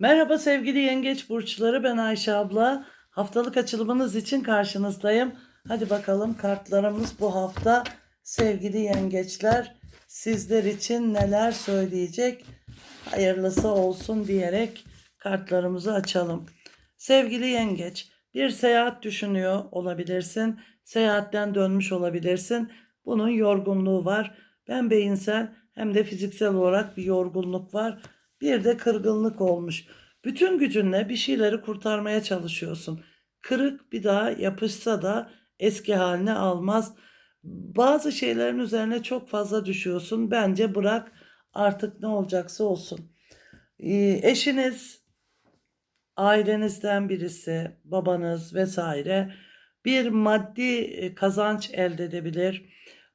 Merhaba sevgili yengeç burçları ben Ayşe abla. Haftalık açılımınız için karşınızdayım. Hadi bakalım kartlarımız bu hafta sevgili yengeçler sizler için neler söyleyecek? Hayırlısı olsun diyerek kartlarımızı açalım. Sevgili yengeç bir seyahat düşünüyor olabilirsin. Seyahatten dönmüş olabilirsin. Bunun yorgunluğu var. Ben beyinsel hem de fiziksel olarak bir yorgunluk var. Bir de kırgınlık olmuş. Bütün gücünle bir şeyleri kurtarmaya çalışıyorsun. Kırık bir daha yapışsa da eski haline almaz. Bazı şeylerin üzerine çok fazla düşüyorsun. Bence bırak artık ne olacaksa olsun. Ee, eşiniz, ailenizden birisi, babanız vesaire bir maddi e, kazanç elde edebilir.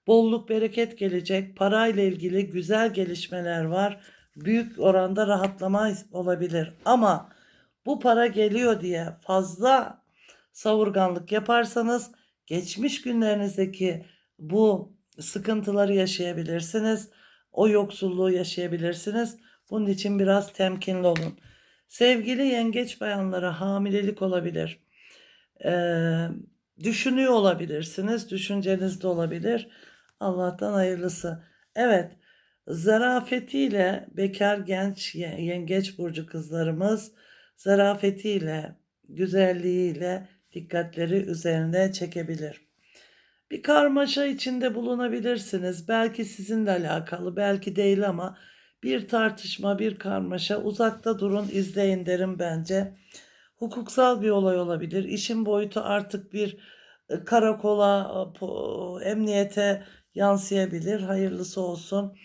Bolluk bereket gelecek. Parayla ilgili güzel gelişmeler var büyük oranda rahatlama olabilir. Ama bu para geliyor diye fazla savurganlık yaparsanız geçmiş günlerinizdeki bu sıkıntıları yaşayabilirsiniz. O yoksulluğu yaşayabilirsiniz. Bunun için biraz temkinli olun. Sevgili yengeç bayanlara hamilelik olabilir. Ee, düşünüyor olabilirsiniz. Düşünceniz de olabilir. Allah'tan hayırlısı. Evet. Zarafetiyle bekar genç yengeç burcu kızlarımız zarafetiyle, güzelliğiyle dikkatleri üzerine çekebilir. Bir karmaşa içinde bulunabilirsiniz. Belki sizinle alakalı, belki değil ama bir tartışma, bir karmaşa uzakta durun, izleyin derim bence. Hukuksal bir olay olabilir. İşin boyutu artık bir e, karakola, emniyete yansıyabilir. Hayırlısı olsun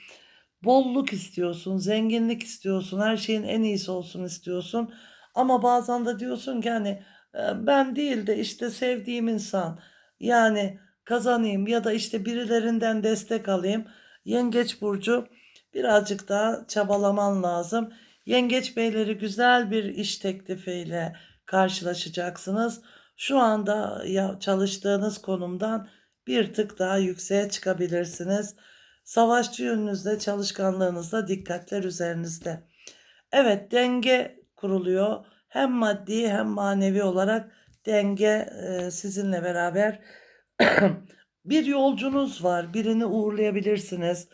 bolluk istiyorsun, zenginlik istiyorsun, her şeyin en iyisi olsun istiyorsun. Ama bazen de diyorsun ki hani e, ben değil de işte sevdiğim insan yani kazanayım ya da işte birilerinden destek alayım. Yengeç burcu birazcık daha çabalaman lazım. Yengeç beyleri güzel bir iş teklifiyle karşılaşacaksınız. Şu anda ya çalıştığınız konumdan bir tık daha yükseğe çıkabilirsiniz. Savaşçı yönünüzde, çalışkanlığınızda dikkatler üzerinizde. Evet denge kuruluyor. Hem maddi hem manevi olarak denge e, sizinle beraber bir yolcunuz var. Birini uğurlayabilirsiniz.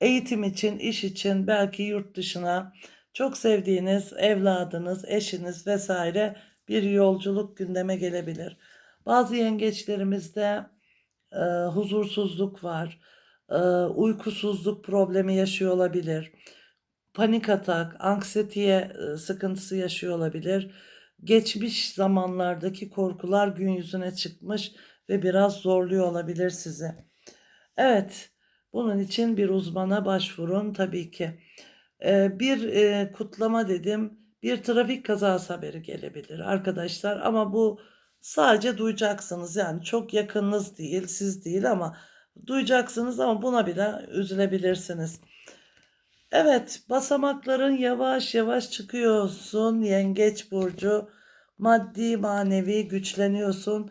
Eğitim için, iş için, belki yurt dışına çok sevdiğiniz evladınız, eşiniz vesaire bir yolculuk gündeme gelebilir. Bazı yengeçlerimizde e, huzursuzluk var uykusuzluk problemi yaşıyor olabilir. Panik atak, anksiyeteye sıkıntısı yaşıyor olabilir. Geçmiş zamanlardaki korkular gün yüzüne çıkmış ve biraz zorluyor olabilir sizi. Evet, bunun için bir uzmana başvurun tabii ki. Bir kutlama dedim, bir trafik kazası haberi gelebilir arkadaşlar ama bu sadece duyacaksınız yani çok yakınınız değil, siz değil ama duyacaksınız ama buna bile üzülebilirsiniz. Evet basamakların yavaş yavaş çıkıyorsun yengeç burcu. Maddi manevi güçleniyorsun.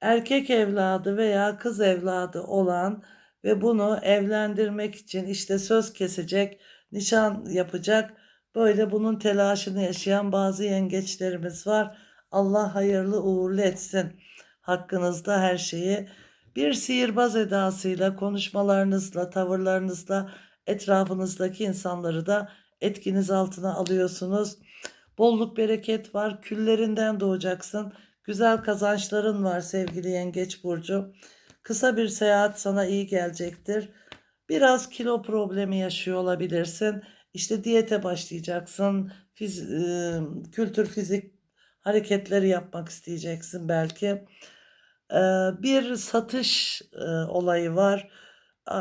Erkek evladı veya kız evladı olan ve bunu evlendirmek için işte söz kesecek, nişan yapacak böyle bunun telaşını yaşayan bazı yengeçlerimiz var. Allah hayırlı uğurlu etsin. Hakkınızda her şeyi bir sihirbaz edasıyla, konuşmalarınızla, tavırlarınızla etrafınızdaki insanları da etkiniz altına alıyorsunuz. Bolluk bereket var. Küllerinden doğacaksın. Güzel kazançların var sevgili Yengeç burcu. Kısa bir seyahat sana iyi gelecektir. Biraz kilo problemi yaşıyor olabilirsin. İşte diyete başlayacaksın. Fiz, e, kültür fizik hareketleri yapmak isteyeceksin belki bir satış olayı var.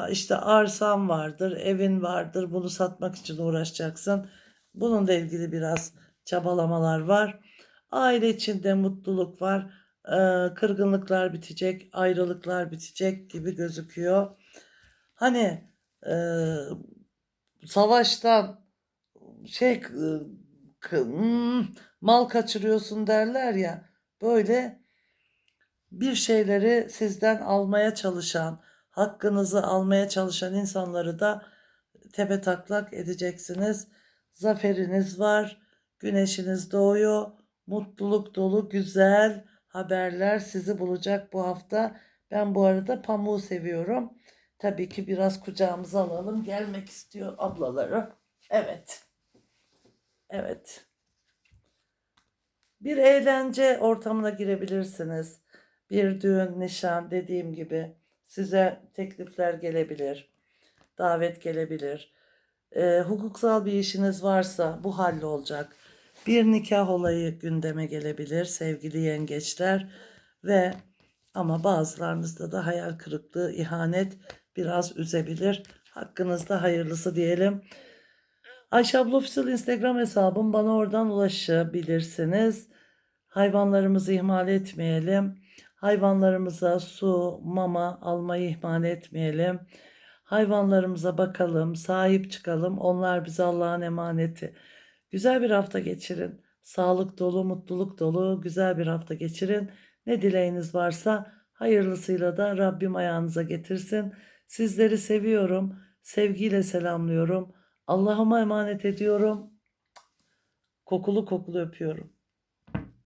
İşte arsan vardır, evin vardır. Bunu satmak için uğraşacaksın. Bununla ilgili biraz çabalamalar var. Aile içinde mutluluk var. Kırgınlıklar bitecek, ayrılıklar bitecek gibi gözüküyor. Hani savaştan şey hmm, mal kaçırıyorsun derler ya böyle bir şeyleri sizden almaya çalışan, hakkınızı almaya çalışan insanları da tepe taklak edeceksiniz. Zaferiniz var. Güneşiniz doğuyor. Mutluluk dolu güzel haberler sizi bulacak bu hafta. Ben bu arada pamuğu seviyorum. Tabii ki biraz kucağımıza alalım. Gelmek istiyor ablaları. Evet. Evet. Bir eğlence ortamına girebilirsiniz. Bir düğün, nişan dediğim gibi size teklifler gelebilir. Davet gelebilir. Ee, hukuksal bir işiniz varsa bu hallolacak. Bir nikah olayı gündeme gelebilir sevgili yengeçler ve ama bazılarınızda da hayal kırıklığı, ihanet biraz üzebilir. Hakkınızda hayırlısı diyelim. Ayşe abla Official Instagram hesabım bana oradan ulaşabilirsiniz. Hayvanlarımızı ihmal etmeyelim. Hayvanlarımıza su, mama almayı ihmal etmeyelim. Hayvanlarımıza bakalım, sahip çıkalım. Onlar bize Allah'ın emaneti. Güzel bir hafta geçirin. Sağlık dolu, mutluluk dolu, güzel bir hafta geçirin. Ne dileğiniz varsa hayırlısıyla da Rabbim ayağınıza getirsin. Sizleri seviyorum. Sevgiyle selamlıyorum. Allah'ıma emanet ediyorum. Kokulu kokulu öpüyorum.